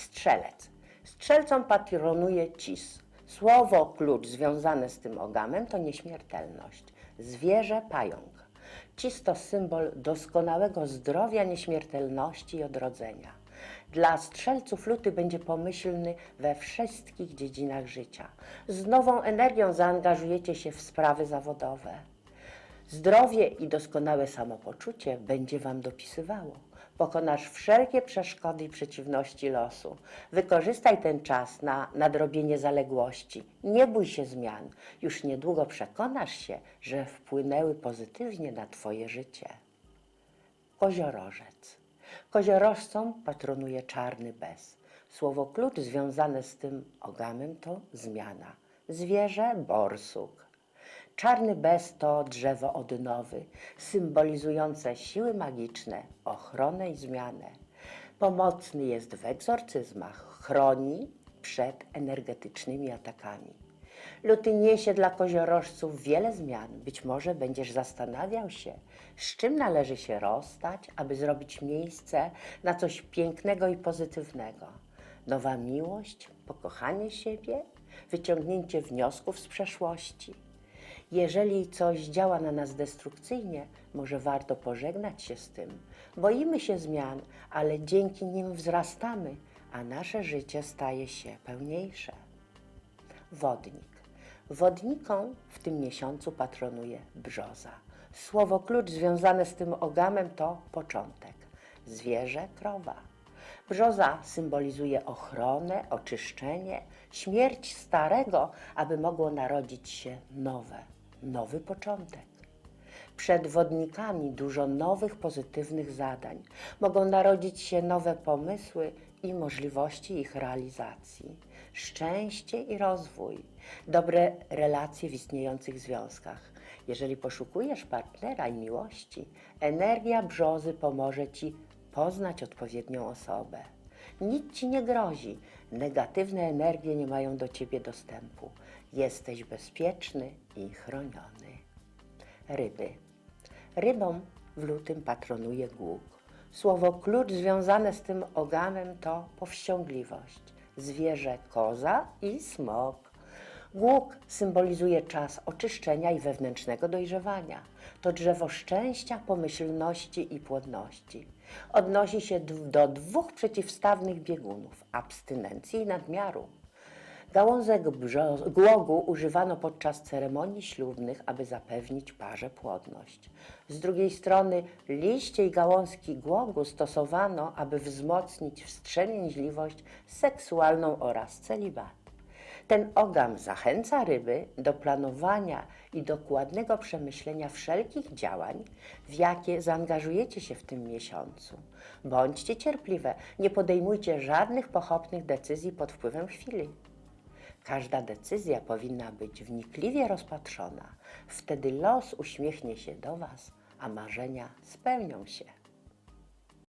Strzelec. Strzelcom patronuje cis. Słowo klucz związane z tym ogamem to nieśmiertelność. Zwierzę pająk. Cis to symbol doskonałego zdrowia, nieśmiertelności i odrodzenia. Dla strzelców luty będzie pomyślny we wszystkich dziedzinach życia. Z nową energią zaangażujecie się w sprawy zawodowe. Zdrowie i doskonałe samopoczucie będzie Wam dopisywało. Pokonasz wszelkie przeszkody i przeciwności losu. Wykorzystaj ten czas na nadrobienie zaległości. Nie bój się zmian. Już niedługo przekonasz się, że wpłynęły pozytywnie na Twoje życie. Koziorożec. Koziorożcom patronuje czarny bez. Słowo klucz związane z tym ogamem to zmiana. Zwierzę borsuk. Czarny bez to drzewo odynowy, symbolizujące siły magiczne, ochronę i zmianę. Pomocny jest w egzorcyzmach, chroni przed energetycznymi atakami. Luty niesie dla koziorożców wiele zmian. Być może będziesz zastanawiał się, z czym należy się rozstać, aby zrobić miejsce na coś pięknego i pozytywnego. Nowa miłość, pokochanie siebie, wyciągnięcie wniosków z przeszłości. Jeżeli coś działa na nas destrukcyjnie, może warto pożegnać się z tym. Boimy się zmian, ale dzięki nim wzrastamy, a nasze życie staje się pełniejsze. Wodnik. Wodnikom w tym miesiącu patronuje brzoza. Słowo klucz związane z tym ogamem to początek. Zwierzę krowa. Brzoza symbolizuje ochronę, oczyszczenie, śmierć starego, aby mogło narodzić się nowe, nowy początek. Przed wodnikami dużo nowych, pozytywnych zadań. Mogą narodzić się nowe pomysły i możliwości ich realizacji. Szczęście i rozwój, dobre relacje w istniejących związkach. Jeżeli poszukujesz partnera i miłości, energia brzozy pomoże Ci poznać odpowiednią osobę. Nic Ci nie grozi, negatywne energie nie mają do Ciebie dostępu. Jesteś bezpieczny i chroniony. Ryby. Rybom w lutym patronuje głuk. Słowo klucz związane z tym ogamem to powściągliwość. Zwierzę koza i smok. Głuk symbolizuje czas oczyszczenia i wewnętrznego dojrzewania. To drzewo szczęścia, pomyślności i płodności. Odnosi się do dwóch przeciwstawnych biegunów abstynencji i nadmiaru. Gałązek głogu używano podczas ceremonii ślubnych, aby zapewnić parze płodność. Z drugiej strony liście i gałązki głogu stosowano, aby wzmocnić wstrzemięźliwość seksualną oraz celibat. Ten ogam zachęca ryby do planowania i dokładnego przemyślenia wszelkich działań, w jakie zaangażujecie się w tym miesiącu. Bądźcie cierpliwe, nie podejmujcie żadnych pochopnych decyzji pod wpływem chwili. Każda decyzja powinna być wnikliwie rozpatrzona. Wtedy los uśmiechnie się do Was, a marzenia spełnią się.